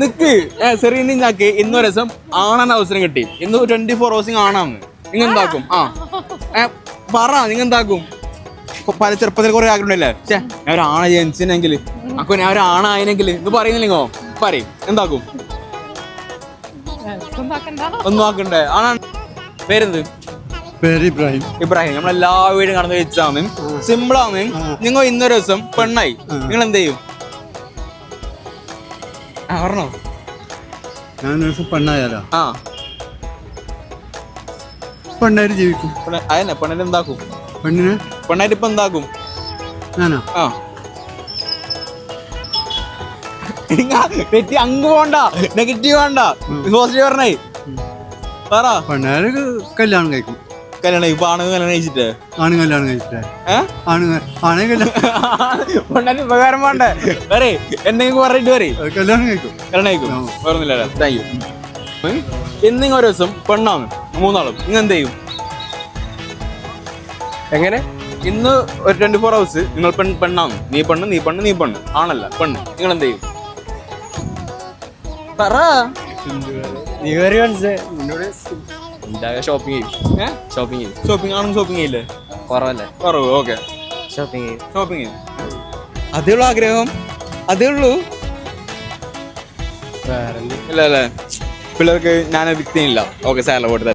നിക്ക്. ഏ സെറീനി ഞാക്ക് ഇന്നൊരു ദിവസം ആണാൻ അവസരം കിട്ടി. ഇന്ന് ട്വന്റി ഫോർ ഹവേഴ്സിങ് ആണാന്ന്. നിങ്ങൾ എന്താക്കും? ആ. ഏ, പറ നിങ്ങൾ എന്താക്കും? പല ചെറുപ്പത്തിൽ കുറെ ആഗ്രഹമില്ലേ ഛേ ഞാൻ ഒരു ആണ ജനിച്ചിനെങ്കിൽ അപ്പൊ ഞാൻ ഒരു ആണായനെങ്കിൽ ഇത് പറയുന്നില്ലെങ്കോ? പറയും എന്താക്കും? ഒന്നും ആക്കണ്ടേ ആണാണ് പേരെന്ത്? പേര് ഇബ്രാഹിം. ഇബ്രാഹിം. നമ്മളെല്ലാ വീടും കടന്നു വെച്ചാന്ന് സിമ്പിളാന്ന് നിങ്ങൾ ഇന്നൊരു ദിവസം പെണ്ണായി. നിങ്ങൾ എന്ത് ചെയ്യും ആ പറഞ്ഞോ. ഞാൻ ദിവസം പെണ്ണായാലോ? ആ. പെണ്ണായിട്ട് ജീവിക്കും. അതന്നെ പെണ്ണിനെ എന്താക്കും? പെണ്ണിന്? പെണ്ണായിട്ട് ഇപ്പൊ എന്താക്കും? ഞാനോ? ആ. തെറ്റി അങ്ങ് പോണ്ട. നെഗറ്റീവ് വേണ്ട. പോസിറ്റീവ് പറഞ്ഞേ പറ. പെണ്ണാര് കല്യാണം കഴിക്കും. കല്യാണം ഇപ്പൊ ആണ് കല്യാണം കഴിച്ചിട്ട്? ആണ് കല്യാണം കഴിച്ചിട്ടേ. ഏഹ് ആണ് ആണേ കല്യാണം ഉപകാരം വേണ്ടേ? വേറെ എന്തെങ്കിലും പറഞ്ഞിട്ട് വരെ കല്യാണം കഴിക്കും. കല്യാണം കഴിക്കും. വേറൊന്നുമില്ല താങ്ക് യു എന്നിങ്ങ ഒരു ദിവസം പെണ്ണാണ്. മൂന്നാളും. നിങ്ങൾ എന്ത് ചെയ്യും? എങ്ങനെ? ഇന്ന് ഒരു ട്വന്റി ഫോർ ഹവേഴ്സ് നിങ്ങൾ പെൺ പെണ്ണാണ്. നീ പെണ്ണ് നീ പെണ്ണ് നീ പെണ്ണ്. ആണല്ല പെണ്ണ്. നിങ്ങൾ എന്ത് ചെയ്യും? പറ. നീ വേറെ ഷോപ്പിംഗ് ചെയ്യും ഏഹ് ഷോപ്പിംഗ് ചെയ്യും ഷോപ്പിംഗ് ആണെന്ന് ഷോപ്പിംഗ് ചെയ്യില്ലേ കുറവല്ലേ? കുറവ് ഓക്കെ ഷോപ്പിംഗ് ചെയ്യും ഷോപ്പിംഗ് ചെയ്യും അതേ ഉള്ളൂ ആഗ്രഹം. അതേ ഉള്ളൂ. വേറെ ഇല്ല അല്ലേ പിള്ളേർക്ക് ഞാൻ വിക്തിയില്ല ഓക്കെ സാലറി കൊടുത്ത